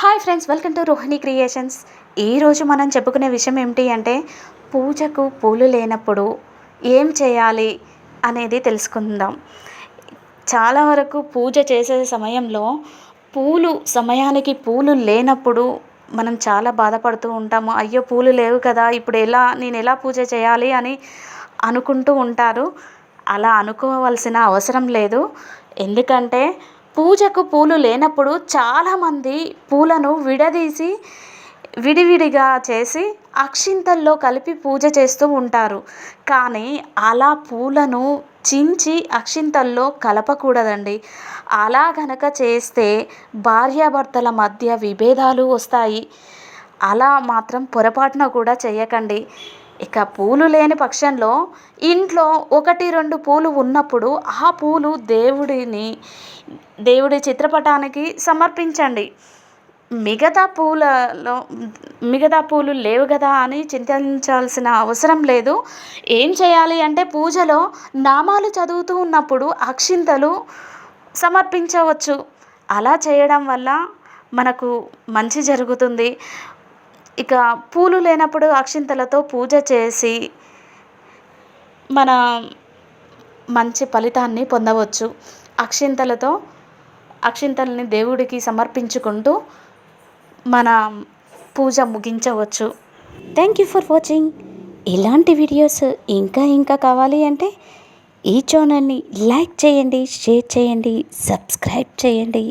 Hi friends welcome to Rohini creations. ఈరోజు మనం చెప్పుకునే విషయం ఏమిటి అంటే పూజకు పూలు లేనప్పుడు ఏం చేయాలి అనేది తెలుసుకుందాం. చాలా వరకు పూజ చేసే సమయంలో పూలు సమయానికి పూలు లేనప్పుడు మనం చాలా బాధపడుతూ ఉంటాము. అయ్యో పూలు లేవు కదా ఇప్పుడు ఎలా నేను ఎలా పూజ చేయాలి అని అనుకుంటూ ఉంటారు. అలా అనుకోవాల్సిన అవసరం లేదు. ఎందుకంటే పూజకు పూలు లేనప్పుడు చాలామంది పూలను విడదీసి విడివిడిగా చేసి అక్షింతల్లో కలిపి పూజ చేస్తూ ఉంటారు. కానీ అలా పూలను చించి అక్షింతల్లో కలపకూడదండి. అలా గనక చేస్తే భార్యాభర్తల మధ్య విభేదాలు వస్తాయి. అలా మాత్రం పొరపాటున కూడా చేయకండి. ఇక పూలు లేని పక్షంలో ఇంట్లో ఒకటి రెండు పూలు ఉన్నప్పుడు ఆ పూలు దేవుడిని దేవుడి చిత్రపటానికి సమర్పించండి. మిగతా పూలలో మిగతా పూలు లేవు కదా అని చింతించాల్సిన అవసరం లేదు. ఏం చేయాలి అంటే పూజలో నామాలు చదువుతూ ఉన్నప్పుడు అక్షింతలు సమర్పించవచ్చు. అలా చేయడం వల్ల మనకు మంచి జరుగుతుంది. ఇక పూలు లేనప్పుడు అక్షింతలతో పూజ చేసి మన మంచి ఫలితాన్ని పొందవచ్చు. అక్షింతలతో అక్షింతల్ని దేవుడికి సమర్పించుకుంటూ మన పూజ ముగించవచ్చు. థ్యాంక్ యూ ఫర్ వాచింగ్ ఇలాంటి వీడియోస్ ఇంకా ఇంకా కావాలి అంటే ఈ ఛానల్ని లైక్ చేయండి షేర్ చేయండి సబ్స్క్రైబ్ చేయండి.